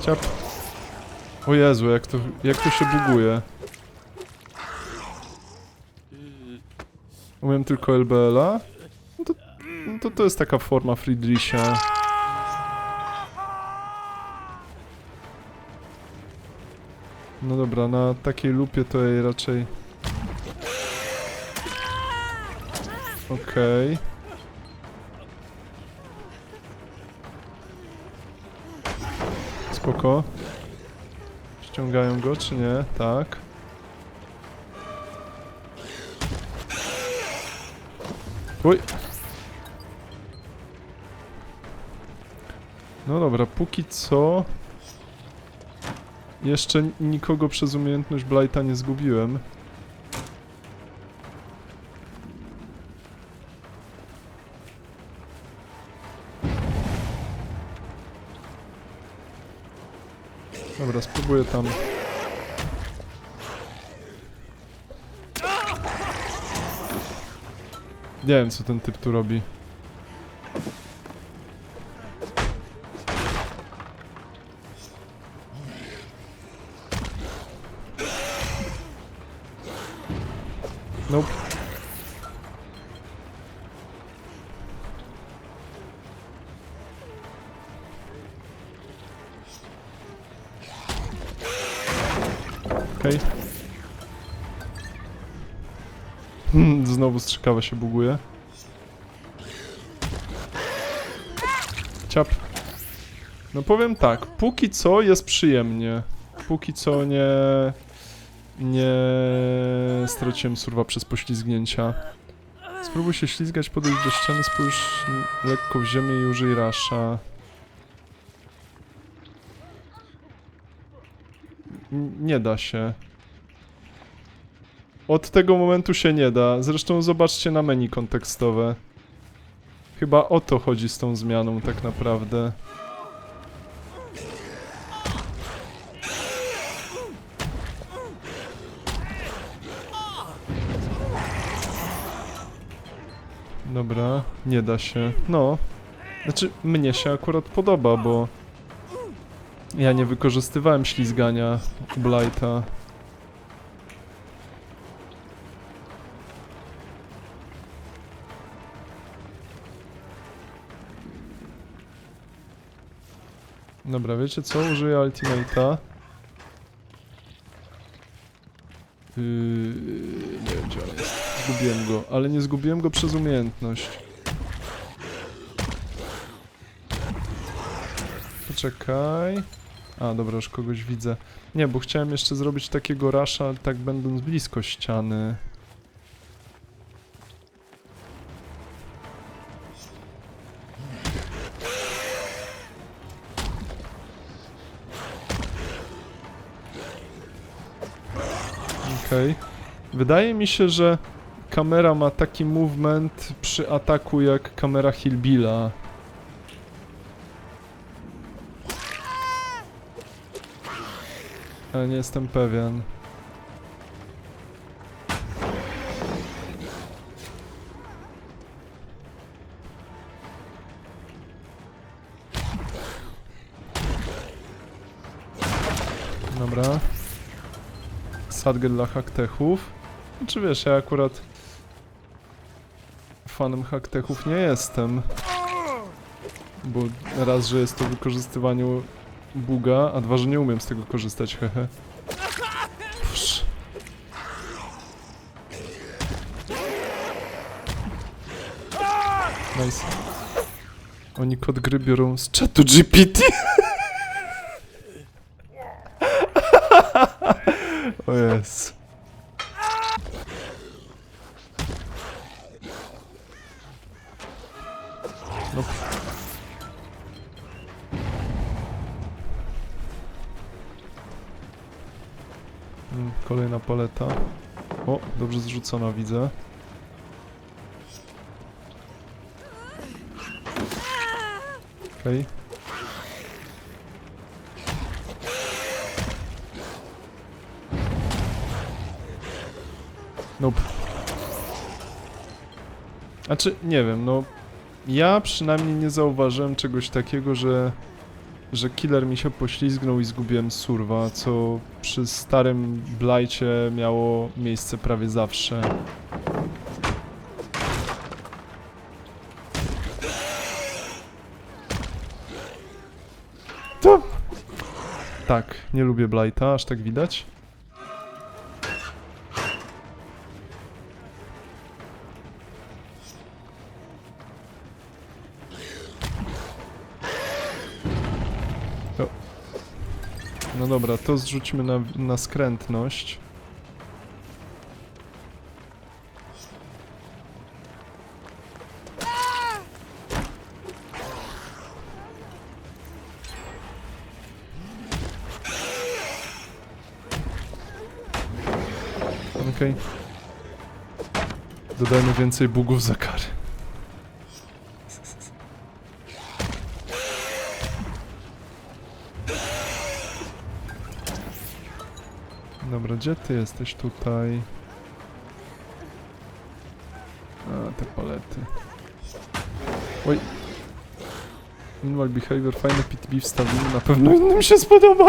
Ciap. O Jezu, jak to, jak to się buguje. Umiem tylko LBL-a? No to, no to to jest taka forma Friedricha. No dobra, na takiej lupie to jej raczej... Okej. Spoko. Ściągają go, czy nie? Tak. Uj. No dobra, póki co... Jeszcze nikogo przez umiejętność Blighta nie zgubiłem. Dobra, spróbuję tam. Nie wiem, co ten typ tu robi. Okej. Hmm, Znowu strzykawa się buguje. Ciap. No powiem tak, póki co jest przyjemnie. Póki co nie... Nie straciłem surwa przez poślizgnięcia. Spróbuj się ślizgać, podejść do ściany, spójrz lekko w ziemię i użyj rasza. Nie da się. Od tego momentu się nie da. Zresztą zobaczcie na menu kontekstowe. Chyba o to chodzi z tą zmianą tak naprawdę. Dobra, nie da się. No. Znaczy, mnie się akurat podoba, bo ja nie wykorzystywałem ślizgania Blighta. Dobra, wiecie co? Użyję Ultimate'a. Yy, nie wiem gdzie on jest. Zgubiłem go, ale nie zgubiłem go przez umiejętność. Poczekaj. A, dobra, już kogoś widzę. Nie, bo chciałem jeszcze zrobić takiego rasza, tak będąc blisko ściany. Okej. Wydaje mi się, że kamera ma taki movement przy ataku jak kamera Hillbilla. Ale nie jestem pewien. Dobra. Sadgę dla haktechów. Czy wiesz, ja akurat fanem haktechów nie jestem. Bo raz, że jest to wykorzystywanie buga, a dwa, że nie umiem z tego korzystać, hehe. Nice. Oni kod gry biorą z czatu GPT. o jest. Kolejna paleta. O, dobrze zrzucona widzę. Okej. Nope. Znaczy, nie wiem, no... Ja przynajmniej nie zauważyłem czegoś takiego, że że killer mi się poślizgnął i zgubiłem surwa, co przy starym blajcie miało miejsce prawie zawsze. To... Tak, nie lubię blighta, aż tak widać. Dobra, to zrzucimy na, na skrętność. Okej. Dodajmy więcej bugów za kary. Gdzie ty jesteś tutaj? A, te palety. Oj. Minimal behavior, fajny PTB wstawimy, na pewno innym się spodoba.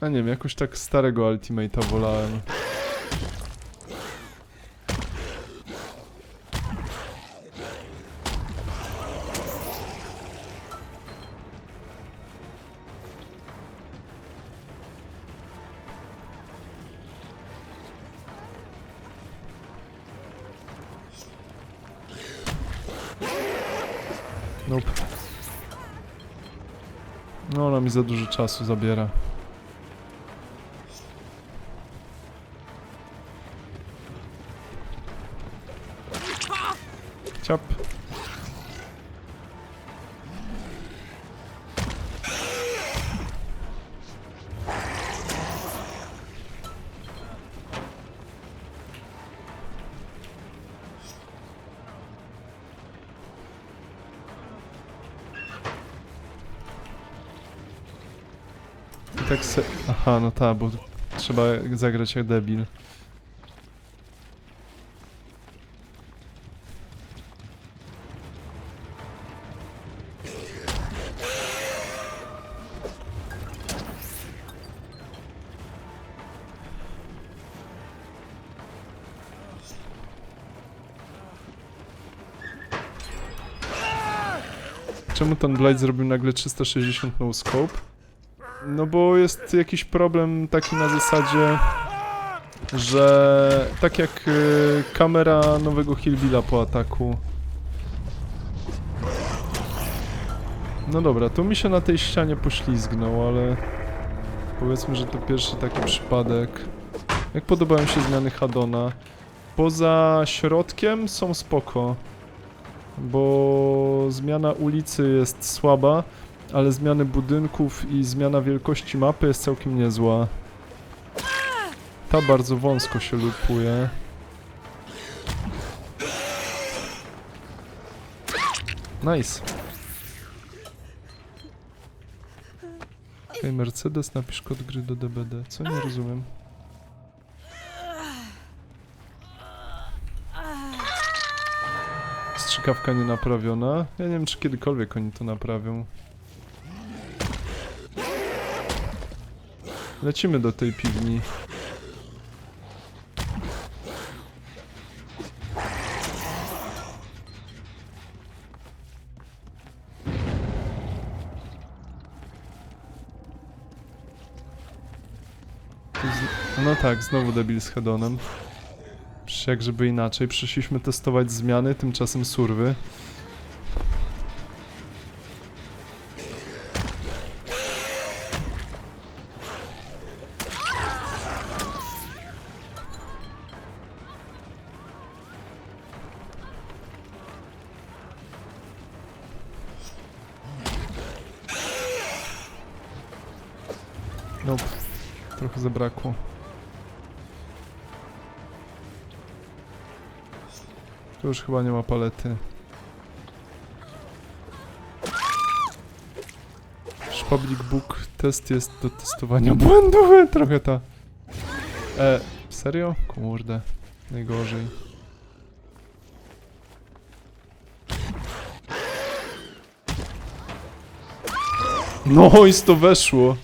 A nie wiem, jakoś tak starego Ultimate'a wolałem. Nope. No, ona mi za dużo czasu zabiera. Tak se... Aha, no ta, bo trzeba zagrać jak debil. Czemu ten Blade zrobił nagle 360 no scope? No bo jest jakiś problem taki na zasadzie, że tak jak y, kamera nowego Hillbilla po ataku. No dobra, tu mi się na tej ścianie poślizgnął, ale powiedzmy, że to pierwszy taki przypadek. Jak podobają się zmiany Hadona? Poza środkiem są spoko, bo zmiana ulicy jest słaba, ale zmiany budynków i zmiana wielkości mapy jest całkiem niezła. Ta bardzo wąsko się lupuje. Nice. Okej, Mercedes, napisz kod gry do DBD. Co nie rozumiem? Strzykawka nie naprawiona. Ja nie wiem, czy kiedykolwiek oni to naprawią. Lecimy do tej piwni. No tak, znowu debil z. Przecież jak żeby inaczej, przyszliśmy testować zmiany, tymczasem surwy. zabrakło. Tu już chyba nie ma palety. Public Book test jest do testowania błędów, trochę ta... E, serio? Kurde, najgorzej. No i to weszło.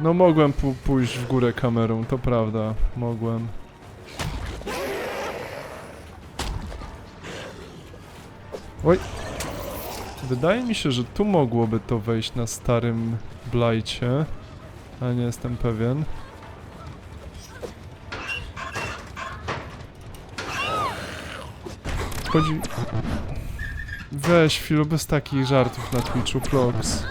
No mogłem pójść w górę kamerą, to prawda, mogłem. Oj. Wydaje mi się, że tu mogłoby to wejść na starym blajcie, ale nie jestem pewien. Chodzi... Weź chwilę bez takich żartów na Twitchu, Plox.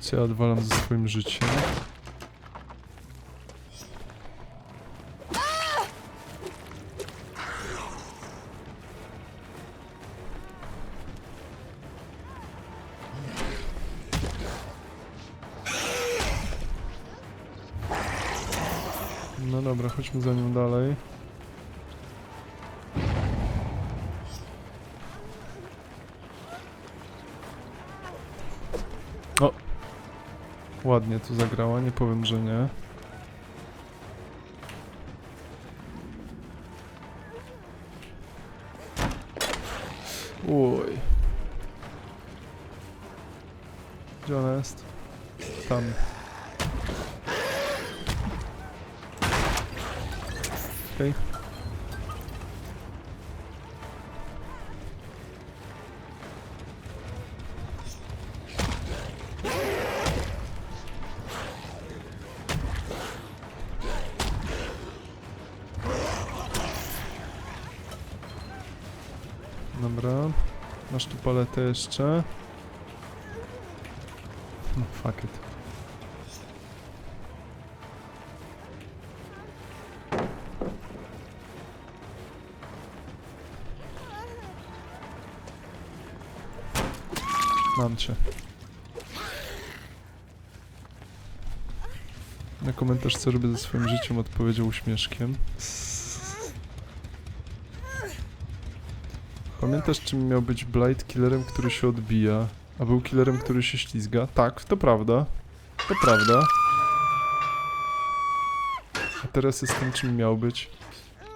Co ja odwalam ze swoim życiem? No dobra, chodźmy za nią dalej. O! Ładnie tu zagrała, nie powiem, że nie. Okej. Dobra. Masz tu paletę jeszcze. No, fuck it. Mam cię. Na komentarz co robię ze swoim życiem odpowiedział uśmieszkiem. Pamiętasz czym miał być Blight killerem, który się odbija, a był killerem, który się ślizga? Tak, to prawda. To prawda. A teraz jest tym czym miał być.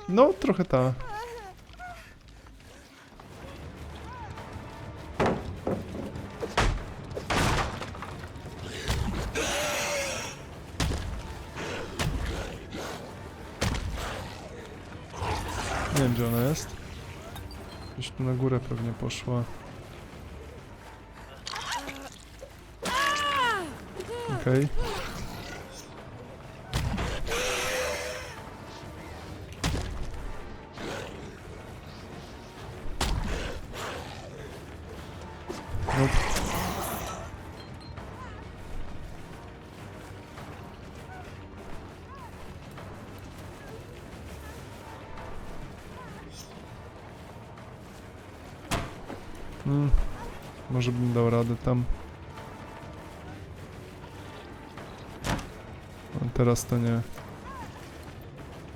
No, trochę ta. Górę pewnie poszła. Okej. Nope. Może bym dał radę tam. A teraz to nie.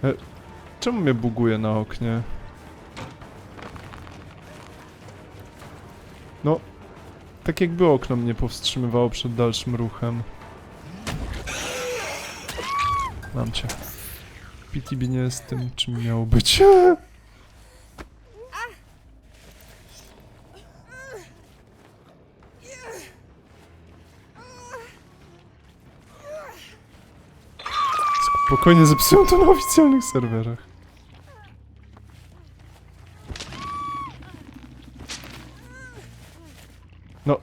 E, czemu mnie buguje na oknie? No, tak jakby okno mnie powstrzymywało przed dalszym ruchem. Mam cię. PTB nie jest tym, czym miało być. Spokojnie zepsują to na oficjalnych serwerach. No.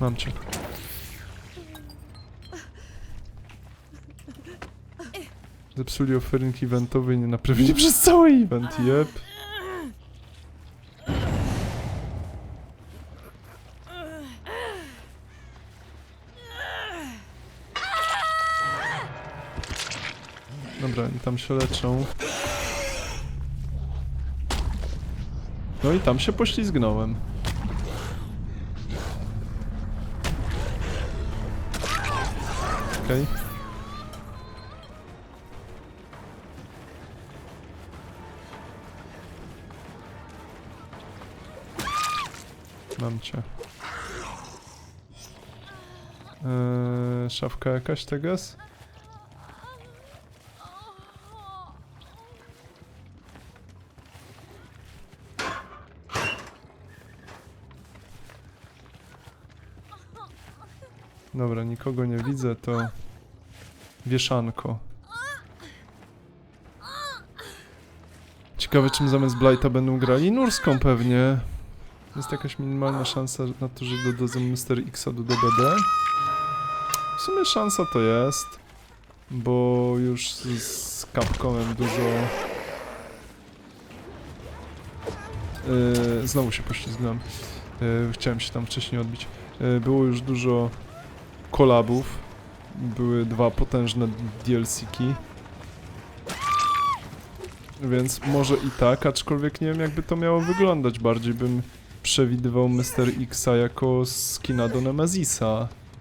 Mam cię. Zepsuli offering eventowy i nie naprawili przez cały event, jep. Dobra, oni tam się leczą. No i tam się poślizgnąłem. Okej. Mam cię. Eee, szafka jakaś teges? Dobra, nikogo nie widzę, to wieszanko. Ciekawe, czym zamiast Blighta będą grali? Nurską pewnie. Jest jakaś minimalna szansa na to, że dodadzą Mr. Xa do DBD. W sumie szansa to jest, bo już z, z Capcomem dużo... Yy, znowu się poślizgnąłem. Yy, chciałem się tam wcześniej odbić. Yy, było już dużo kolabów. Były dwa potężne DLC-ki. Więc może i tak, aczkolwiek nie wiem jakby to miało wyglądać. Bardziej bym przewidywał Mr. Xa jako skina do Nemezisa.